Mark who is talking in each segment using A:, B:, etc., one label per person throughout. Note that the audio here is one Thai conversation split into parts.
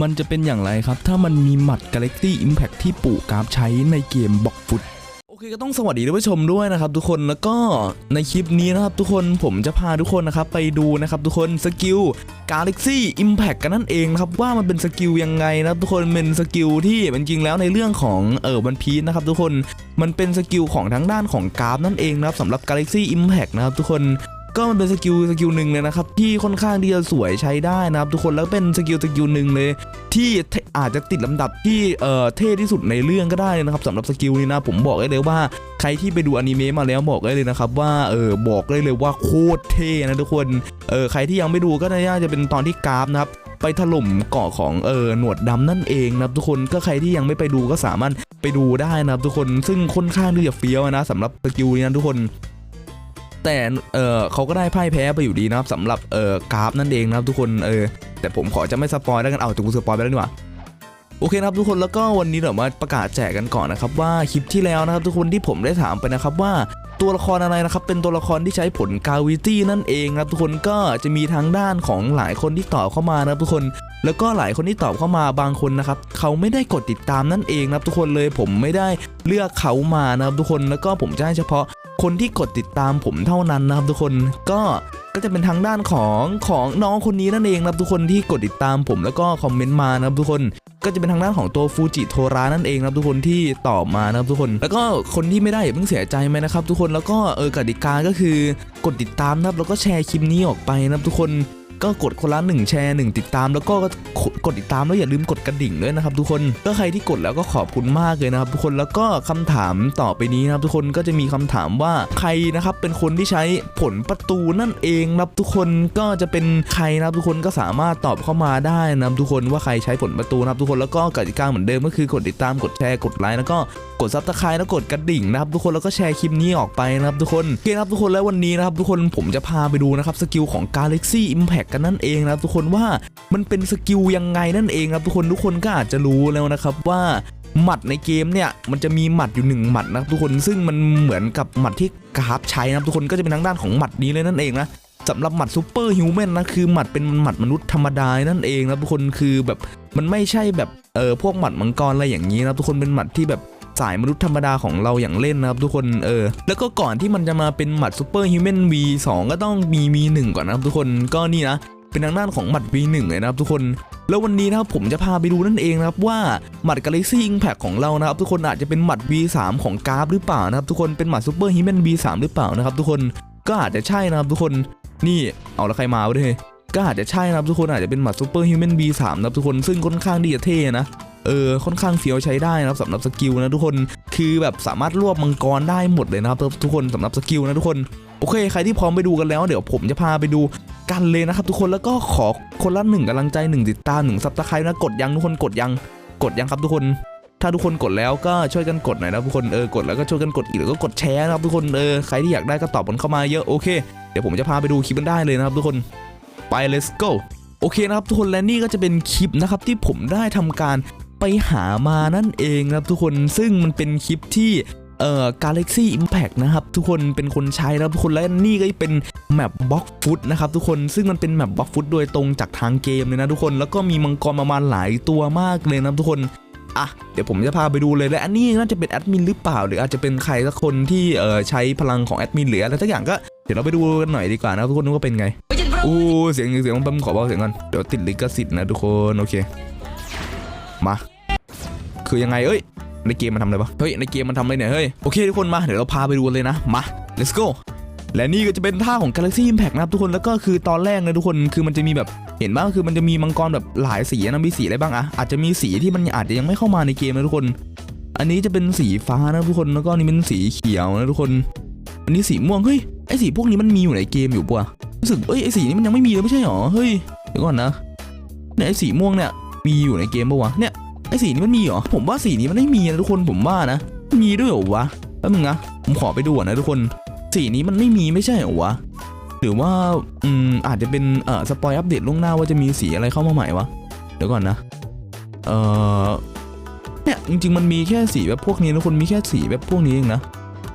A: มันจะเป็นอย่างไรครับ ถ้ามันมีหมัด Galaxy Impact ที่ปู่กราฟใช้ในเกมบ็อกฟุตโอเคก็ต้องสวัสดีท่านผู้ชมด้วยนะครับทุกคนแล้วก็ในคลิปนี้นะครับทุกคนผมจะพาทุกคนนะครับไปดูนะครับทุกคนสกิล Galaxy Impact กันนั่นเองนะครับว่ามันเป็นสกิลยังไงนะครับทุกคนเป็นสกิลที่จริงแล้วในเรื่องของเออวันพีนะครับทุกคนมันเป็นสกิลของทั้งด้านของกราฟนั่นเองนะครับสำหรับ Galaxy Impact นะครับทุกคน ก็มันเป็นสกิลสกิลหนึ่งเลยนะครับที่ค่อนข้างที่จะสวยใช้ได้นะครับทุกคนแล้วเป็นสกิลสกิลหนึ่งเลย ที่อาจจะติดลำดับที่เอ่อเท่ที่สุดในเรื่องก็ได้นะครับสำหรับสกิลนี้นะผมบอกได้เลยว่าใครที่ไปดูอนิเมะมาแล้วบอกได้เลยนะครับว่าเออบอกได้เลยว่าโคตรเท่นะทุกคนเออใครที่ยังไม่ดูก็น่าจะเป็นตอนที่กราฟนะครับไปถล่มเกาะของเออหนวดดำนั่นเองนะครับทุกคนก็ใครที่ยังไม่ไปดูก็สามารถไปดูได้นะครับทุกคนซึ่งค่อนข้างที่จะเฟี้ยวนะสำหรับสกิลนี้นะทุกคน แต่เออเขาก็ได้พ่ายแพ้ไปอยู่ดีนะครับสำหรับเออกราฟนั่นเองนะครับทุกคนเออแต่ผมขอจะไม่สปอยแล้วกันเอาแต่กูสปอยไปแล้วดีกว่าโอเคนะครับทุกคนแล้วก็วันนี้เดี๋ยวมาประกาศแจกกันก่อนนะครับว่าคลิปที่แล้วนะครับทุกคนที่ผมได้ถามไปนะครับว่าตัวละครอะไรนะครับเป็นตัวละครที่ใช้ผลกาวิตี้นั่นเองนะครับทุกคนก็จะมีทางด้านของหลายคนที่ตอบเข้ามานะครับทุกคน แล้วก็หลายคนที่ตอบเข้ามาบางคนนะครับเขาไม่ได้กดติดตามนั่นเองนะครับทุกคนเลยผมไม่ได้เลือกเขามานะครับทุกคนแล้วก็ผมจะให้เฉพาะ คนที่กดติดตามผมเท่านั้นนะครับทุกคนก็ก็จะเป็นทางด้านของของน้องคนนี้นั่นเองนะครับทุกคนที่กดติดตามผมแล้วก็คอมเมนต์มานะครับทุกคนก็จะเป็นทางด้านของตัวฟูจิโทรานั่นเองนะครับทุกคนที่ตอบมานะครับทุกคน แล้วก็คนที่ไม่ได้อย่าเพิ่งเสียใจไหมนะครับทุกคนแล้วก็เออกติกาก็คือกดติดตามนะครับแล้วก็แชร์คลิปนี้ออกไปนะครับทุกคน ก็กดคนละหนึ่งแชร์หนึ่งติดตาม แล้วก็กดติดตามแล้วอย่าลืมกดกระดิ่งด้วยนะครับทุกคนก็ใครที่กดแล้วก็ขอบคุณมากเลยนะครับทุกคนแล้วก็คำถามต่อไปนี้นะครับทุกคนก็จะมีคำถามว่าใครนะครับเป็นคนที่ใช้ผลประตูนั่นเองนะครับทุกคนก็จะเป็นใครนะครับทุกคนก็สามารถตอบเข้ามาได้นะครับทุกคนว่าใครใช้ผลประตูนะครับทุกคนแล้วก็กติกาเหมือนเดิมก็คือกดติดตามกดแชร์กดไลค์แล้วก็ กดซับสไครต์แล้วกดกระดิ่งนะครับทุกคนแล้วก็แชร์คลิปนี้ออกไปนะครับทุกคนโอเคครับทุกคนแล้ววันนี้นะครับทุกคนผมจะพาไปดูนะครับสกิลของ Galaxy Impact กันนั่นเองนะครับทุกคนว่ามันเป็นสกิลยังไงนั่นเองครับทุกคนทุกคนก็อาจจะรู้แล้วนะครับว่าหมัดในเกมเนี่ยมันจะมีหมัดอยู่หนึ่งหมัดนะครับทุกคนซึ่งมันเหมือนกับหมัดที่กราฟใช้นะครับทุกคนก็จะเป็นทางด้านของหมัดนี้เลยนั่นเองนะสำหรับหมัดซูเปอร์ฮิวแมนนะคือหมัดเป็นหมัดมนุษย์ธรรมดานั่นเองนะทุกคนคือแบบมันไม่ใช่แบบเออพวกหมัดมังกรอะไรอย่างนี้นะทุกคนเป็นหมัดที่แบบ สายมนุษย์ธรรมดาของเราอย่างเล่นนะครับทุกคนเออแล้วก็ก่อนที่มันจะมาเป็นหมัดซูเปอร์ฮิวแมน V2 ก็ต้องมี V1 ก่อนนะครับทุกคนก็นี่นะเป็นทางด้านของหมัด V1 เลยนะครับทุกคน แล้ววันนี้นะครับผมจะพาไปดูนั่นเองนะครับว่าหมัด Galaxy Impact ของเรานะครับทุกคนอาจจะเป็นหมัด V3 ของกราฟหรือเปล่านะครับทุกคนเป็นหมัด Super Human V3 หรือเปล่านะครับทุกคนก็อาจจะใช่นะครับทุกคนนี่เอาล้วใครมาวะเนี่ยก็อาจจะใช่นะครับทุกคนอาจจะเป็นหมัด Super Human V3 นะครับทุกคนซึ่งค่อนข้างที่จะเท่นะ เออค่อนข้างเฟี้ยวใช้ได้นะครับสำหรับสกิลนะทุกคนคือแบบสามารถรวบมังกรได้หมดเลยนะครับทุกคนสำหรับสกิลนะทุกคนโอเค ใครที่พร้อมไปดูกันแล้วเดี๋ยวผมจะพาไปดูกันเลยนะครับ ทุกคนแล้วก็ขอคนละหนึ่งกำลังใจหนึ่งติดตามหนึ่งซับสไครต์นะกดยังทุกคนกดยังกดยังครับทุกคน ถ้าทุกคนกดแล้วก็ช่วยกันกดหน่อยนะทุกคนเออกดแล้วก็ช่วยกันกดอีกแล้วก็กดแชร์นะครับทุกคนเออใครที่อยากได้ก็ตอบกันเข้ามาเยอะโอเคเดี๋ยวผมจะพาไปดูคลิปกันได้เลยนะครับ ทุกคนไป let's go โอเคนะครับทุกคนและนี่ก็จะเป็นคลิปนะครับที่ผมได้ทำการ ไปหามานั่นเองนะครับทุกคนซึ่งมันเป็นคลิปที่เอ่อ Galaxy Impact นะครับ ทุกคนเป็นคนใช้นะครับทุกคนและนี่ก็เป็นแมปบล็อกฟุตนะครับทุกคนซึ่งมันเป็นแมปบล็อกฟุตโดยตรงจากทางเกมเลยนะทุกคนแล้วก็มีมังกรประมาณหลายตัวมากเลยนะทุกคนอะเดี๋ยวผมจะพาไปดูเลยและอันนี้น่าจะเป็นแอดมินหรือเปล่า หรืออาจจะเป็นใครสักคนที่เอ่อใช้พลังของแอดมินหรืออะไรสักอย่างก็เดี๋ยวเราไปดูกันหน่อยดีกว่านะทุกคนว่าเป็นไงอู้เสียงเสียงแป๊บขอเบาเสียงก่อนเดี๋ยวติดลิขสิทธิ์นะทุกคนโอเค มาคือยังไงเอ้ยในเกมมันทำอะไรปะเฮ้ยในเกมมันทำอะไรเนี่ยเฮ้ยโอเคทุกคนมาเดี๋ยวเราพาไปดูเลยนะมา let's go และนี่ก็จะเป็นท่าของ Galaxy Impact นะครับทุกคนแล้วก็คือตอนแรกนะทุกคนคือมันจะมีแบบเห็นบ้างคือมันจะมีมังกรแบบหลายสีนะมีสีอะไรบ้างอะอาจจะมีสีที่มันอาจจะยังไม่เข้ามาในเกมนะทุกคน อันนี้จะเป็นสีฟ้านะทุกคนแล้วก็นี่เป็นสีเขียวนะทุกคน อันนี้สีม่วงเฮ้ยไอสีพวกนี้มันมีอยู่ในเกมอยู่ปะรู้สึกเอ้ยไอสีนี้มันยังไม่มีเลยไม่ใช่หรอเฮ้ยเดี๋ยวก่อนนะเนี่ยไอสีม่วงเนี่ย มีอยู่ในเกมปะวะเนี่ยไอสีนี้มันมีเหรอผมว่าสีนี้มันไม่มีนะทุกคนผมว่านะ มีด้วยเหรอวะแป๊บนึงนะผมขอไปดูก่อนนะทุกคน สีนี้มันไม่มีไม่ใช่เหรอวะหรือว่าอืมอาจจะเป็นเอ่อสปอยอัปเดตล่วงหน้าว่าจะมีสีอะไรเข้ามาใหม่วะเดี๋ยวก่อนนะเอ่อเนี่ยจริงๆมันมีแค่สีแบบพวกนี้นะคนมีแค่สีแบบพวกนี้เองนะ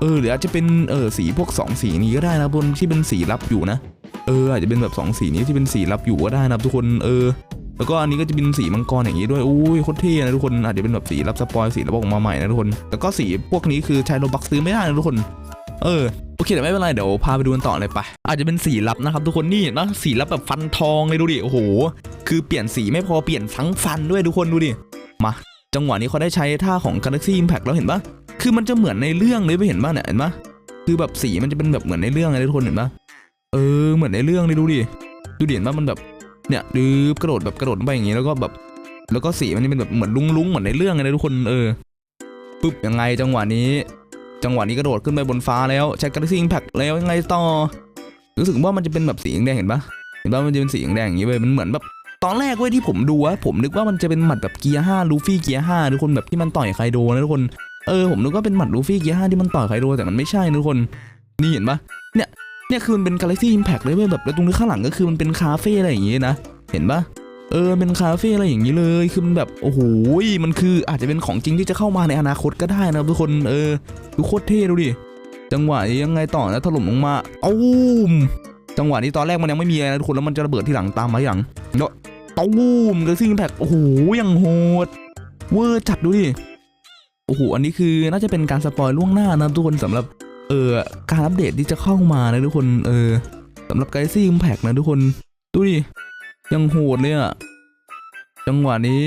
A: เออหรืออาจจะเป็นเออสีพวก 2 สีนี้ก็ได้นะบนที่เป็นสีลับอยู่นะ เอออาจจะเป็นแบบ 2 สีนี้ที่เป็นสีลับอยู่ก็ได้นะทุกคนเออ แล้วก็อันนี้ก็จะเป็นสีมังกรอย่างนี้ด้วยอุ้ยโคตรเท่นะทุกคนอาจจะเป็นแบบสีรับสปอยสีรับออกมาใหม่นะทุกคนแต่ก็สีพวกนี้คือใช้โลบักซื้อไม่ได้นะทุกคน เออโอเคแต่ไม่เป็นไรเดี๋ยวพาไปดูกันต่อเลยไปอาจจะเป็นสีลับนะครับทุกคนนี่เนะสีลับแบบฟันทองเลยดูดิโอ้โห คือเปลี่ยนสีไม่พอเปลี่ยนทั้งฟันด้วยทุกคนดูดิมาจังหวะนี้เขาได้ใช้ท่าของ Galaxy Impact แล้วเห็นปะคือมันจะเหมือนในเรื่องเลยไปเห็นปะเนี่ยเห็นปะคือแบบสีมันจะเป็นแบบเหมือนในเรื่องเลยทุกคนเห็นปะเออเหมือนในเรื่องเลยดูดิดูดิเห็นปะมันแบบ เนี่ยดื้อกระโดดแบบกระโดดไปอย่างงี้แล้วก็แบบ แล้วก็สีมันจะเป็นแบบเหมือนลุ้งๆเหมือนในเรื่องเลยทุกคนเออปึ๊บยังไงจังหวะนี้ จังหวะนี้กระโดดขึ้นไปบนฟ้าแล้วใช้ Galaxy Impact แล้วยังไงต่อรู้สึกว่ามันจะเป็นแบบสีแดงเห็นปะเห็นปะมันจะเป็นสีแดงอย่างนี้เลยมันเหมือนแบบตอนแรกเว้ยที่ผมดูอะผมนึกว่ามันจะเป็นหมัดแบบเกียร์ห้าลูฟี่เกียร์ห้าทุกคนแบบที่มันต่อยไคโดนะทุกคนเออผมนึกว่าเป็นหมัดลูฟี่เกียร์ห้าที่มันต่อยไคโดแต่มันไม่ใช่นะทุกคนนี่เห็นปะเนี่ย เนี่ยคือมันเป็น Galaxy Impact เลยเว้ยแบบแล้วตรงนี้ข้างหลังก็คือมันเป็นคาเฟ่อะไรอย่างงี้นะ เห็นปะเออเป็นคาเฟ่อะไรอย่างนี้เลยคือมันแบบโอ้โหมันคืออาจจะเป็นของจริงที่จะเข้ามาในอนาคตก็ได้นะครับทุกคนเออดูโคตรเท่ดูดิจังหวะยังไงต่อนะถล่มลงมาอ้มจังหวะนี้ตอนแรกมันยังไม่มีอะไรนะทุกคนแล้วมันจะระเบิดที่หลังตามมาอย่างแล้วตูมกระซิ่งแพ็กโอ้โหยังโหดเวอร์จัดดูดิโอ้โหอันนี้คือน่าจะเป็นการสปอยล่วงหน้านะทุกคนสำหรับ ออการอัปเดตที่จะเข้ามานะทุกคนเออสำหรับไกซี่อิมแพกนะทุกคนดูดิยังโหดเลยอะจังหวะนี้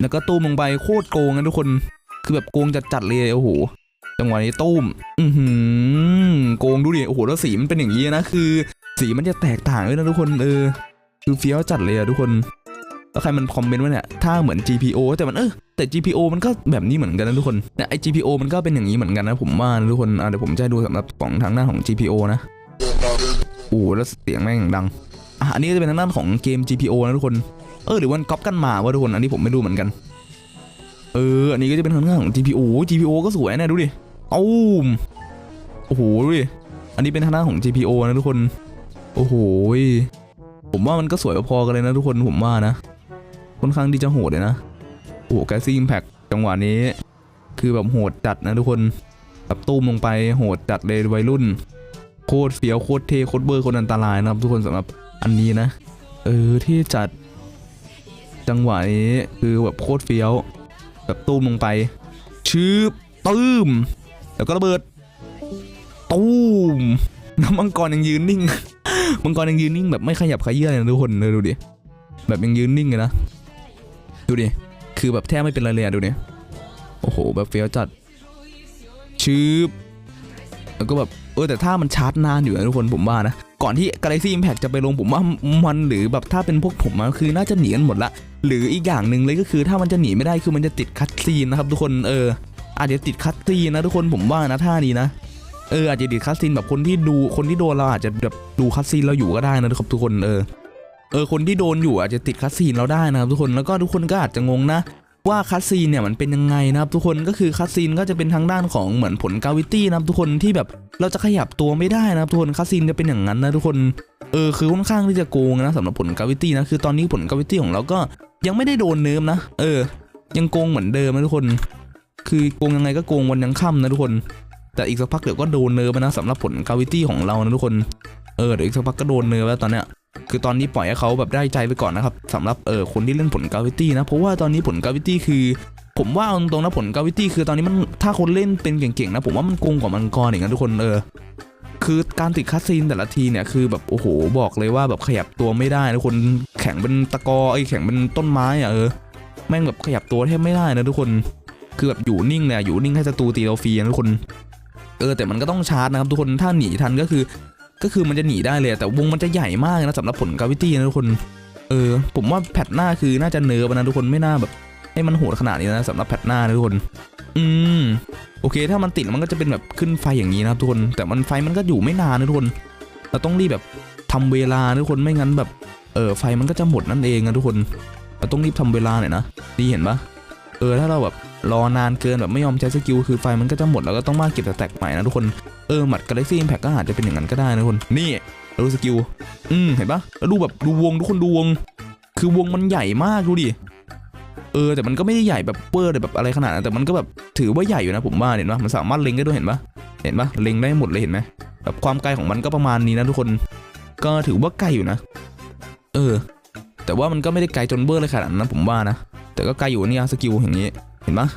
A: แล้วก็ตูมลงไปโคตรโกงนะทุกคน คือแบบโกงจัดๆเลยโอ้โหจังหวะนี้ตุ้มอือหือโกงดูดิโอ้โหแล้วสีมันเป็นอย่างนี้นะคือ สีมันจะแตกต่างด้วยนะทุกคนเออคือเฟี้ยวจัดเลยอะทุกคน แล้วใครมันคอมเมนต์ว่าเนี่ยถ้าเหมือน GPO แต่มันเออแต่ GPO มันก็แบบนี้เหมือนกันนะทุกคนเนี่ยไอ GPO มันก็เป็นอย่างนี้เหมือนกันนะผมว่านะทุกคนเดี๋ยวผมจะดูสำหรับของทางหน้านของ GPO นะโอ้โหแล้วเสียงแม่งดังอะอันนี้จะเป็นทางด้านของเกม GPO นะทุกคนเออหรือว่าก๊อปกันมาว่าทุกคนอันนี้ผมไม่รู้เหมือนกันเอออันนี้ก็จะเป็นทางด้านของ GPO GPO ก็สวยนะดูดิตูมโอ้โหดูดิอันนี้เป็นทางด้านของ GPO นะทุกคน โอ้โหผมว่ามันก็สวยพอกันเลยนะทุกคนผมว่านะ ค่อนข้างที่จะโหดเลยนะ โอ้โหแกซี่อิมแพคจังหวะนี้ คือแบบโหดจัดนะทุกคนแบบตุ้มลงไปโหดจัดเลยวัยรุ่น โคตรเฟี้ยวโคตรเทโคตรเบอร์โคตรอันตรายนะครับทุกคนสำหรับอันนี้นะ เออที่จัด จังหวะนี้คือแบบโคตรเฟี้ยว แบบตุ้มลงไป ชืบตื้มแล้วก็ระเบิดตูมน้ำมังกรยังยืนนิ่ง มังกรยังยืนนิ่งแบบไม่ขยับขยื่นเลยนะทุกคนเลยดูดิ แบบยังยืนนิ่งเลยนะ ดูดิ คือแบบแทบไม่เป็นไรเลยอะดูดิโอ้โห แบบเฟี้ยวจัดชืบแล้วก็แบบเออแต่ถ้ามันชาร์จนานอยู่นะทุกคนผมว่านะ ก่อนที่ Galaxy Impact จะไปลงผมว่ามันหรือแบบถ้าเป็นพวกผมอะคือน่าจะหนีกันหมดละ หรืออีกอย่างหนึ่งเลยก็คือถ้ามันจะหนีไม่ได้คือมันจะติดคัตซีนนะครับทุกคนเอออาจจะติดคัตซีนนะทุกคนผมว่านะท่านี้นะเอออาจจะติดคัตซีนแบบคนที่ดูคนที่โดนเราอาจจะแบบดูคัตซีนเราอยู่ก็ได้นะครับทุกคนเออ เออคนที่โดนอยู่อาจจะติดคัตซีนเราได้นะครับทุกคนแล้วก็ทุกคนก็อาจจะงงนะว่าคัตซีนเนี่ยมันเป็นยังไงนะครับทุกคนก็คือคัตซีนก็จะเป็นทางด้านของเหมือนผลกาวิตี้นะครับทุกคนที่แบบเราจะขยับตัวไม่ได้นะครับทุกคนคัตซีนจะเป็นอย่างนั้นนะทุกคนเออคือค่อนข้างที่จะโกงนะสำหรับผลกาวิตี้นะคือตอนนี้ผลกาวิตี้ของเราก็ยังไม่ได้โดนเนิร์มนะ เออ ยังโกงเหมือนเดิมนะทุกคน คือโกงยังไงก็โกงวันยังค่ำนะทุกคน แต่อีกสักพักเดี๋ยวก็โดนเนิร์ฟนะสำหรับผลกาวิตี้ของเรานะทุกคนเออเดี๋ยวอีกสักพักก็โดนเนิร์ฟแล้วตอนเนี้ย คือตอนนี้ปล่อยให้เขาแบบได้ใจไปก่อนนะครับสำหรับเออคนที่เล่นผลกาวิตี้นะ เพราะว่าตอนนี้ผลกาวิตี้คือ ผมว่าตรงๆนะผลกาวิตี้คือตอนนี้มันถ้าคนเล่นเป็นเก่งๆนะ ผมว่ามันโกงกว่ามังกรอีกนะทุกคนเออคือการติดคัสซีนแต่ละทีเนี่ยคือแบบโอ้โหบอกเลยว่าแบบขยับตัวไม่ได้นะคนแข็งเป็นตะกอไอ้แข็งเป็นต้นไม้อะเออแม่งแบบขยับตัวแทบไม่ได้นะทุกคน คือแบบอยู่นิ่งเลยอะอยู่นิ่งให้ศัตรูตีเราฟรีนะทุกคนเออแต่มันก็ต้องชาร์จนะครับทุกคนถ้าหนีทันก็คือ ก็คือมันจะหนีได้เลยแต่วงมันจะใหญ่มากนะสำหรับผลกาวิตี้นะทุกคนเออผมว่าแพทหน้าคือน่าจะเนิร์ฟนะทุกคนไม่น่าแบบ ให้มันโหดขนาดนี้นะสำหรับแพทหน้านะทุกคน อืมโอเค ถ้ามันติดมันก็จะเป็นแบบขึ้นไฟอย่างนี้นะทุกคน แต่มันไฟมันก็อยู่ไม่นานนะทุกคน เราต้องรีบแบบทำเวลานะทุกคนไม่งั้นแบบเออไฟมันก็จะหมดนั่นเองนะทุกคน เราต้องรีบทำเวลาหน่อยนะนี่เห็นปะเออถ้าเราแบบรอนานเกินแบบไม่ยอมใช้สกิลคือไฟมันก็จะหมดแล้วก็ต้องมาเก็บแต่แตกใหม่นะทุกคน เออหมัด Galaxy Impact ก็อาจจะเป็นอย่างนั้นก็ได้นะคนนี่ราดูสกิลอืมเห็นปะแล้วดูแบบดูวงทุกคนดูวง คือวงมันใหญ่มากดูดิเออแต่มันก็ไม่ได้ใหญ่แบบเปอร์แบบอะไรขนาดนั้นแต่มันก็แบบถือว่าใหญ่อยู่นะผมว่าเห็นปะมันสามารถเล็งได้ด้วยเห็นปะเห็นปะเล็งได้หมดเลยเห็นไหมแบบความไกลของมันก็ประมาณนี้นะทุกคน ก็ถือว่าไกลอยู่นะ เออ แต่ว่ามันก็ไม่ได้ไกลจนเบอร์เลยขนาดนั้นนะผมว่านะแต่ก็ไกลอยู่นี่สกิลอย่างนี้ เห็นปะ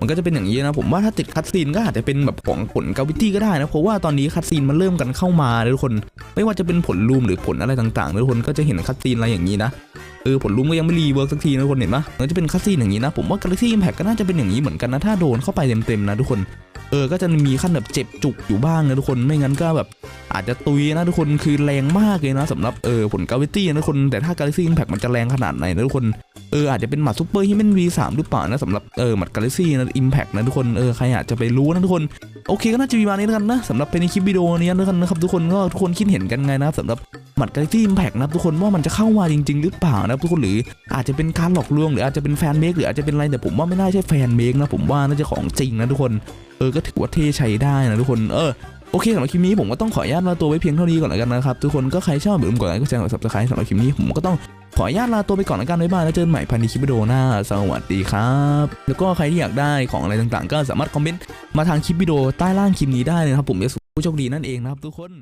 A: มันก็จะเป็นอย่างนี้นะผมว่าถ้าติดคัตซีนก็อาจจะเป็นแบบของผลกาวิตี้ก็ได้นะเพราะว่าตอนนี้คัตซีนมันเริ่มกันเข้ามาทุกคน ไม่ว่าจะเป็นผลลูมหรือผลอะไรต่างๆทุกคนก็จะเห็นคัตซีนอะไรอย่างนี้นะเออผลลูมก็ยังไม่รีเวิร์กสักทีนะทุกคนเห็นปะมันจะเป็นคัตซีนอย่างนี้นะ ผมว่า Galaxy Impact ก็น่าจะเป็นอย่างนี้เหมือนกันนะ ถ้าโดนเข้าไปเต็มๆนะทุกคน เออ ก็จะมีขั้นแบบเจ็บจุกอยู่บ้างนะทุกคน ไม่งั้นก็แบบ อาจจะตุยนะทุกคนคือแรงมากเลยนะสำหรับเออผลกาวิตี้นะทุกคน แต่ถ้า Galaxy Impact มันจะแรงขนาดไหนนะทุกคน อออาจจะเป็นหมัดซูเปอร์ฮิมแมน V3 หรือเปล่านะสำหรับเออหมัด Galaxy นะ Impact นะทุกคนเออใครอยากจะไปรู้นะทุกคนโอเคก็น่าจะมีมานี้แล้วกันนะสำหรับเป็นในคลิปวิดีโอนี้แล้วกันนะครับทุกคนก็ทุกคนคิดเห็นกันไงนะสำหรับหมัด Galaxy Impact นะทุกคนว่ามันจะเข้ามาจริง ๆ หรือเปล่านะทุกคนหรืออาจจะเป็นการหลอกลวงหรืออาจจะเป็นแฟนเมคหรืออาจจะเป็นอะไรแต่ผมว่าไม่น่าใช่แฟนเมคนะผมว่าน่าจะของจริงนะทุกคนเออก็ถือว่าเท่ใช้ได้นะทุกคนเออ อเคสำหรับคลิปนี้ผมก็ต้องขออนุญาตลาตัวไปเพียงเท่านี้ก่อนแล้วกันนะครับทุกคนก็ใครชอบอย่าลืมกดไลค์กดแชร์กดซับสไครต์สำหรับคลิปนี้ผมก็ต้องขออนุญาตลาตัวไปก่อนแล้วกันบ๊ายบายแล้วเจอกันใหม่ภายในคลิปวิดีโอหน้าสวัสดีครับแล้วก็ใครที่อยากได้ของอะไรต่างๆ ก็สามารถคอมเมนต์มาทางคลิปวิดีโอใต้ล่างคลิปนี้ได้นะครับผมจะผู้โชคดีนั่นเองนะครับทุกคน